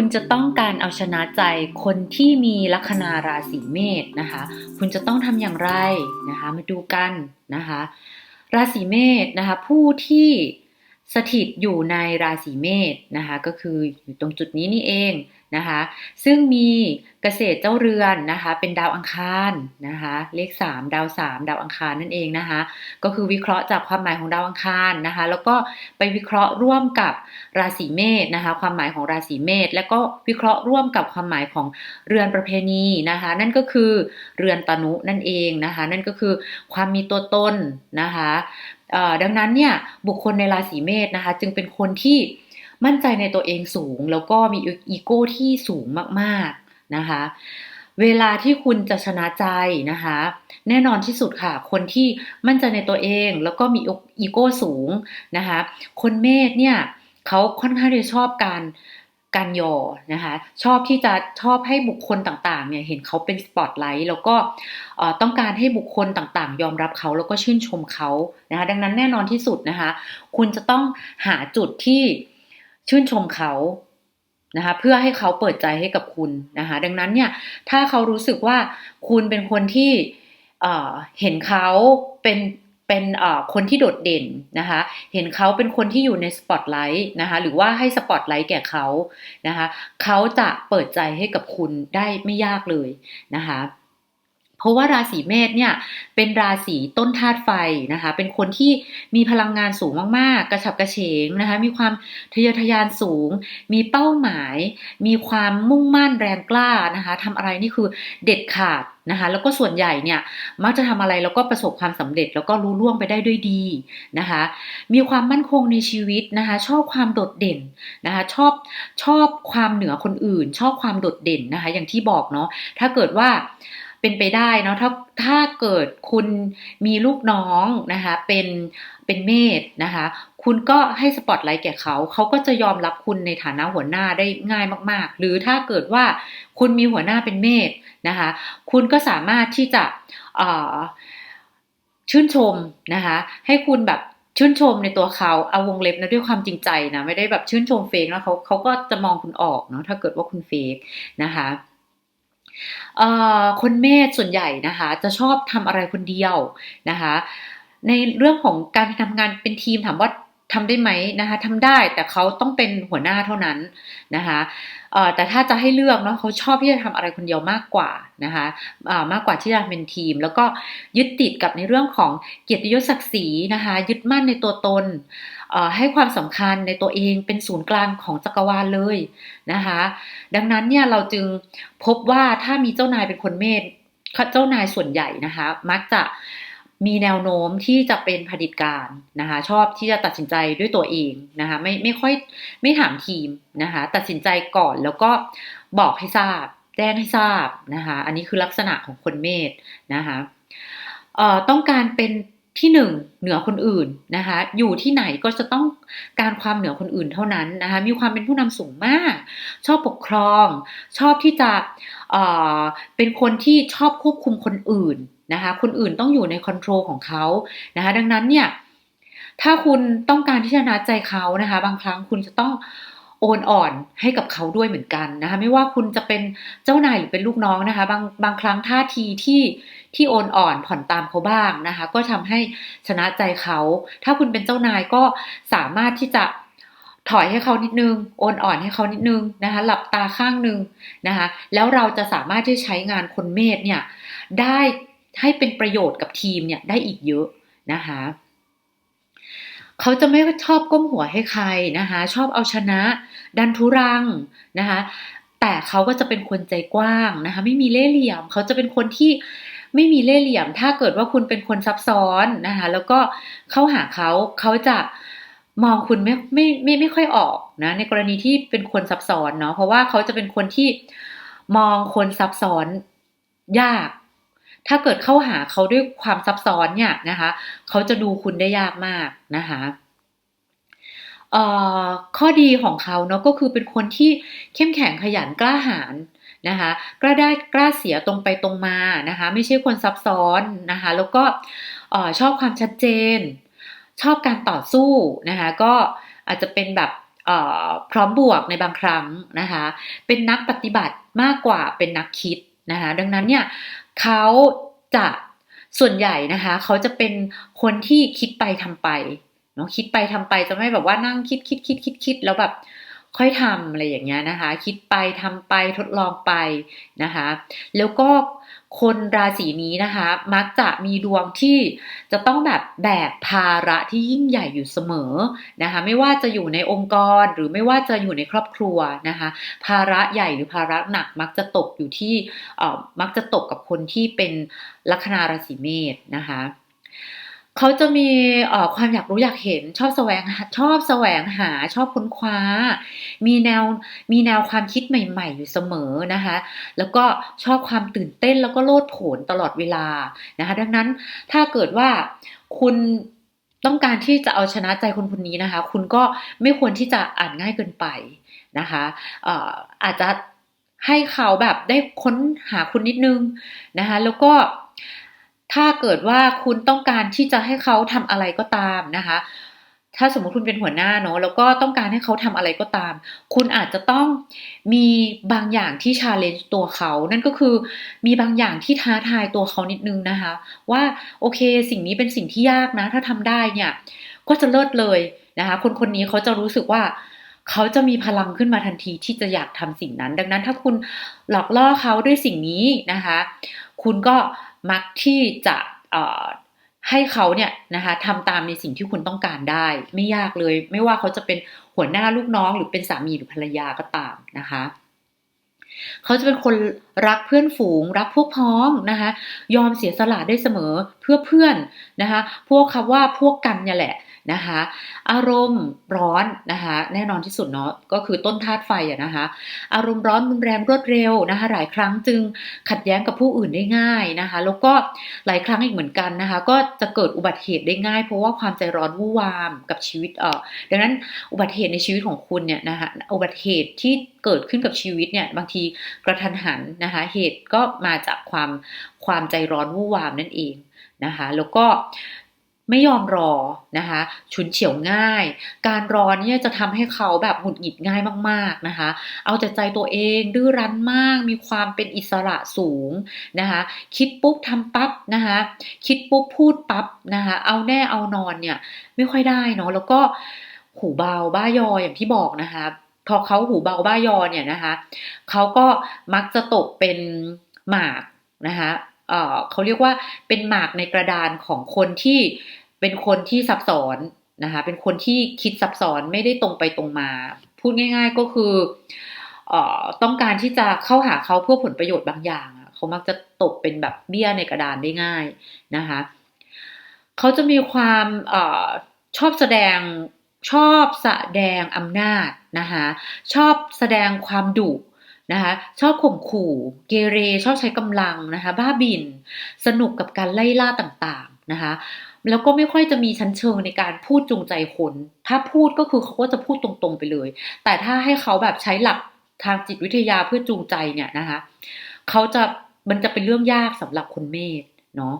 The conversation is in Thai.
คุณจะต้องการเอาชนะใจคนที่มีลัคนาราศีเมษนะคะ คุณจะต้องทำอย่างไรนะคะ มาดูกันนะคะ ราศีเมษนะคะ ผู้ที่ สถิตอยู่ในราศีเมษนะคะก็คืออยู่ตรงจุดนี้นี่เองนะคะซึ่งมีเกษตรเจ้าเรือนนะคะเป็นดาวอังคารนะคะเลข 3 ดาว 3 ดาวอังคารนั่นเองนะคะก็คือวิเคราะห์จากความหมายของดาวอังคารนะคะแล้วก็ไปวิเคราะห์ร่วมกับราศีเมษนะคะความหมายของราศีเมษและก็วิเคราะห์ร่วมกับความหมายของเรือนประเพณีนะคะนั่นก็คือเรือนตนุนั่นเองนะคะนั่นก็คือความมีตัวตนนะคะ ดังนั้นเนี่ยบุคคลในราศีเมษนะคะ จึงเป็นคนที่มั่นใจในตัวเองสูง แล้วก็มีอีโก้ที่สูงมากๆนะคะ เวลาที่คุณจะชนะใจนะคะ แน่นอนที่สุดค่ะ คนที่มั่นใจในตัวเองแล้วก็มีอีโก้สูงนะคะ คนเมษเนี่ยเขาค่อนข้างจะชอบการ การยอนะคะ ชอบที่จะชอบให้บุคคลต่างๆเนี่ยเห็นเขาเป็นสปอตไลท์แล้วก็ต้องการให้บุคคลต่างๆ ยอมรับเขาแล้วก็ชื่นชมเขานะคะ ดังนั้นแน่นอนที่สุดนะคะ คุณจะต้องหาจุดที่ชื่นชมเขานะคะเพื่อให้เขาเปิดใจให้กับคุณนะคะ ดังนั้นเนี่ยถ้าเขารู้สึกว่าคุณเป็นคนที่เห็นเขาเป็น เป็นคนที่โดดเด่นนะคะ เห็นเขาเป็นคนที่อยู่ในสปอตไลท์นะคะ หรือว่าให้สปอตไลท์แก่เขานะคะ เขาจะเปิดใจให้กับคุณได้ไม่ยากเลยนะคะ เพราะว่าราศีเมษเนี่ยเป็นราศีต้นธาตุไฟนะคะ เป็นคนที่มีพลังงานสูงมากๆ กระฉับกระเฉงนะคะ มีความทะเยอทะยานสูง มีเป้าหมาย มีความมุ่งมั่นแรงกล้านะคะทำอะไรนี่คือเด็ดขาดนะคะ แล้วก็ส่วนใหญ่เนี่ยมักจะทำอะไรแล้วก็ประสบความสำเร็จแล้วก็รู้ล่วงไปได้ด้วยดีนะคะ มีความมั่นคงในชีวิตนะคะ ชอบความโดดเด่นนะคะ ชอบชอบความเหนือคนอื่น ชอบความโดดเด่นนะคะ อย่างที่บอกเนาะถ้าเกิดว่า เป็นไปได้เนาะถ้าถ้าเกิดคุณมีลูกน้องนะคะเป็นเป็นเมธนะคะคุณก็ให้สปอตไลท์แก่เขาเขาก็จะยอมรับคุณในฐานะหัวหน้าได้ง่ายมาก ๆ หรือถ้าเกิดว่าคุณมีหัวหน้าเป็นเมธนะคะคุณก็สามารถที่จะชื่นชมนะคะให้คุณแบบชื่นชมในตัวเขาเอาวงเล็บนะด้วยความจริงใจนะไม่ได้แบบชื่นชมเฟกนะเขาเขาก็จะมองคุณออกเนาะถ้าเกิดว่าคุณเฟกนะคะ คนเมธส่วนใหญ่นะคะจะชอบทำอะไรคนเดียวนะคะ ในเรื่องของการทำงานเป็นทีมถามว่าทำได้ไหมนะคะทำได้แต่เขาต้องเป็นหัวหน้าเท่านั้นนะคะแต่ถ้าจะให้เลือกเนาะเขาชอบที่จะทำอะไรคนเดียวมากกว่านะคะมากกว่าที่จะเป็นทีม แล้วก็ยึดติดกับในเรื่องของเกียรติยศศักดิ์ศรีนะคะยึดมั่นในตัวตน ให้ความสำคัญในตัวเองเป็นศูนย์กลางของจักรวาลเลยนะคะ ดังนั้นเนี่ยเราจึงพบว่าถ้ามีเจ้านายเป็นคนเมธเจ้านายส่วนใหญ่นะคะ มักจะมีแนวโน้มที่จะเป็นผดิตการนะคะ ชอบที่จะตัดสินใจด้วยตัวเองนะคะ ไม่ไม่ค่อยไม่ถามทีมนะคะ ตัดสินใจก่อนแล้วก็บอกให้ทราบ แจ้งให้ทราบนะคะ อันนี้คือลักษณะของคนเมธนะคะต้องการเป็น ที่หนึ่งเหนือคนอื่นนะคะ อยู่ที่ไหนก็จะต้องการความเหนือคนอื่นเท่านั้นนะคะ มีความเป็นผู้นำสูงมาก ชอบปกครอง ชอบที่จะเเป็นคนที่ชอบควบคุมคนอื่นนะคะ คนอื่นต้องอยู่ในคอนโทรลของเขานะคะ ดังนั้นเนี่ย ถ้าคุณต้องการที่จะนัดใจเขานะคะ บางครั้งคุณจะต้อง โอนอ่อนให้กับเขาด้วยเหมือนกันนะคะไม่ว่าคุณจะเป็นเจ้านายหรือเป็นลูกน้องนะคะ บางบางครั้งท่าทีที่ที่โอนอ่อนผ่อนตามเขาบ้างนะคะ ก็ทำให้ชนะใจเขา ถ้าคุณเป็นเจ้านายก็สามารถที่จะถอยให้เขานิดนึง โอนอ่อนให้เขานิดนึงนะคะ หลับตาข้างนึงนะคะ แล้วเราจะสามารถที่ใช้งานคนเมธเนี่ยได้ให้เป็นประโยชน์กับทีมเนี่ยได้อีกเยอะนะคะ เขาจะไม่ชอบก้มหัวให้ใครนะคะ ชอบเอาชนะ ดันทุรังนะคะ แต่เขาก็จะเป็นคนใจกว้างนะคะ ไม่มีเล่ห์เหลี่ยม เขาจะเป็นคนที่ไม่มีเล่ห์เหลี่ยม ถ้าเกิดว่าคุณเป็นคนซับซ้อนนะคะ แล้วก็เข้าหาเขาเขาจะมองคุณไม่ไม่ไม่ไม่ค่อยออกนะ ในกรณีที่เป็นคนซับซ้อนเนาะเพราะว่าเขาจะเป็นคนที่มองคนซับซ้อนยาก ถ้าเกิดเข้าหาเขาด้วยความซับซ้อนเนี่ยนะคะเขาจะดูคุณได้ยากมากนะคะข้อดีของเขาเนาะก็คือเป็นคนที่เข้มแข็งขยันกล้าหาญนะคะกล้าได้กล้าเสียตรงไปตรงมานะคะไม่ใช่คนซับซ้อนนะคะแล้วก็ชอบความชัดเจน ชอบการต่อสู้นะคะก็อาจจะเป็นแบบพร้อมบวกในบางครั้งนะคะเป็นนักปฏิบัติมากกว่าเป็นนักคิดนะคะดังนั้นเนี่ย เขาจะส่วนใหญ่นะคะ เขาจะเป็นคนที่คิดไปทำไปเนาะคิดไปทำไปจะไม่แบบว่านั่งคิดคิดคิดคิดคิดแล้วแบบ ค่อยทำอะไรอย่างเงี้ยนะคะ คิดไปทำไปทดลองไปนะคะ แล้วก็คนราศีนี้นะคะ มักจะมีดวงที่จะต้องแบบแบกภาระที่ยิ่งใหญ่อยู่เสมอนะคะ ไม่ว่าจะอยู่ในองค์กรหรือไม่ว่าจะอยู่ในครอบครัวนะคะ ภาระใหญ่หรือภาระหนักมักจะตกอยู่ที่เอ่อมักจะตกกับคนที่เป็นลัคนาราศีเมษนะคะ เขาจะมีความอยากรู้อยากเห็นชอบแสวงหาชอบแสวงหาชอบค้นคว้า มีแนวมีแนวความคิดใหม่ ๆ อยู่เสมอนะคะ แล้วก็ชอบความตื่นเต้นแล้วก็โลดโผนตลอดเวลานะคะ ดังนั้นถ้าเกิดว่าคุณต้องการที่จะเอาชนะใจคนคนนี้นะคะ คุณก็ไม่ควรที่จะอ่านง่ายเกินไปนะคะอ่ออาจจะให้เขาแบบได้ค้นหาคุณนิดนึงนะคะ แล้วก็ ถ้าเกิดว่าคุณต้องการที่จะให้เขาทำอะไรก็ตามนะคะ ถ้าสมมติคุณเป็นหัวหน้าเนาะแล้วก็ต้องการให้เขาทำอะไรก็ตาม คุณอาจจะต้องมีบางอย่างที่ชาเลนจ์ตัวเขา นั่นก็คือมีบางอย่างที่ท้าทายตัวเขานิดนึงนะคะ ว่าโอเค สิ่งนี้เป็นสิ่งที่ยากนะ ถ้าทำได้เนี่ยก็จะเลิศเลยนะคะ คนคนนี้เขาจะรู้สึกว่าเขาจะมีพลังขึ้นมาทันทีที่จะอยากทำสิ่งนั้น ดังนั้นถ้าคุณหลอกล่อเขาด้วยสิ่งนี้นะคะ คุณก็ มักที่จะให้เขาเนี่ยนะคะทำตามในสิ่งที่คุณต้องการได้ ไม่ยากเลย ไม่ว่าเขาจะเป็นหัวหน้าลูกน้องหรือเป็นสามีหรือภรรยาก็ตามนะคะเขาจะเป็นคนรักเพื่อนฝูง รักพวกพ้องนะคะยอมเสียสละได้เสมอเพื่อเพื่อนนะคะพวกคำว่าพวกกันเนี่ยแหละ นะคะ อารมณ์ร้อนนะคะแน่นอนที่สุดเนาะก็คือต้นธาตุไฟอะนะคะ อารมณ์ร้อนรุนแรงรวดเร็วนะคะ หลายครั้งจึงขัดแย้งกับผู้อื่นได้ง่ายนะคะ แล้วก็หลายครั้งอีกเหมือนกันนะคะ ก็จะเกิดอุบัติเหตุได้ง่าย เพราะว่าความใจร้อนวู่วามกับชีวิตเอ่อดังนั้นอุบัติเหตุในชีวิตของคุณเนี่ยนะคะอุบัติเหตุที่เกิดขึ้นกับชีวิตเนี่ยบางทีกระทันหันนะคะเหตุก็มาจากความความใจร้อนวู่วามนั่นเองนะคะ แล้วก็ ไม่ยอมรอนะคะฉุนเฉียวง่าย การรอเนี่ยจะทำให้เขาแบบหงุดหงิดง่ายมากๆนะคะ เอาแต่ใจตัวเองดื้อรั้นมาก มีความเป็นอิสระสูงนะคะคิดปุ๊บทำปั๊บนะคะคิดปุ๊บพูดปั๊บนะคะเอาแน่เอานอนเนี่ยไม่ค่อยได้เนาะแล้วก็หูเบาบ้ายออย่างที่บอกนะคะพอเขาหูเบาบ้ายอเนี่ยนะคะเขาก็มักจะตกเป็นหมากนะคะ เขาเรียกว่าเป็นหมากในกระดานของคนที่เป็นคนที่ซับซ้อนนะคะเป็นคนที่คิดซับซ้อนไม่ได้ตรงไปตรงมา พูดง่าย ๆก็คืออต้องการที่จะเข้าหาเขาเพื่อผลประโยชน์บางอย่างเขามักจะตกเป็นแบบเบี้ยในกระดานได้ง่ายนะคะเขาจะมีความอชอบแสดงชอบแสดงอำนาจนะคะชอบแสดงความดุ นะคะชอบข่มขู่เกเรชอบใช้กำลังนะคะบ้าบิน สนุกกับการไล่ล่าต่างๆนะคะแล้วก็ไม่ค่อยจะมีชั้นเชิงในการพูดจูงใจคน ถ้าพูดก็คือเขาก็จะพูดตรงๆไปเลย แต่ถ้าให้เขาแบบใช้หลักทางจิตวิทยาเพื่อจูงใจเนี่ยนะคะเขาจะมันจะเป็นเรื่องยากสำหรับคนเมษเนาะ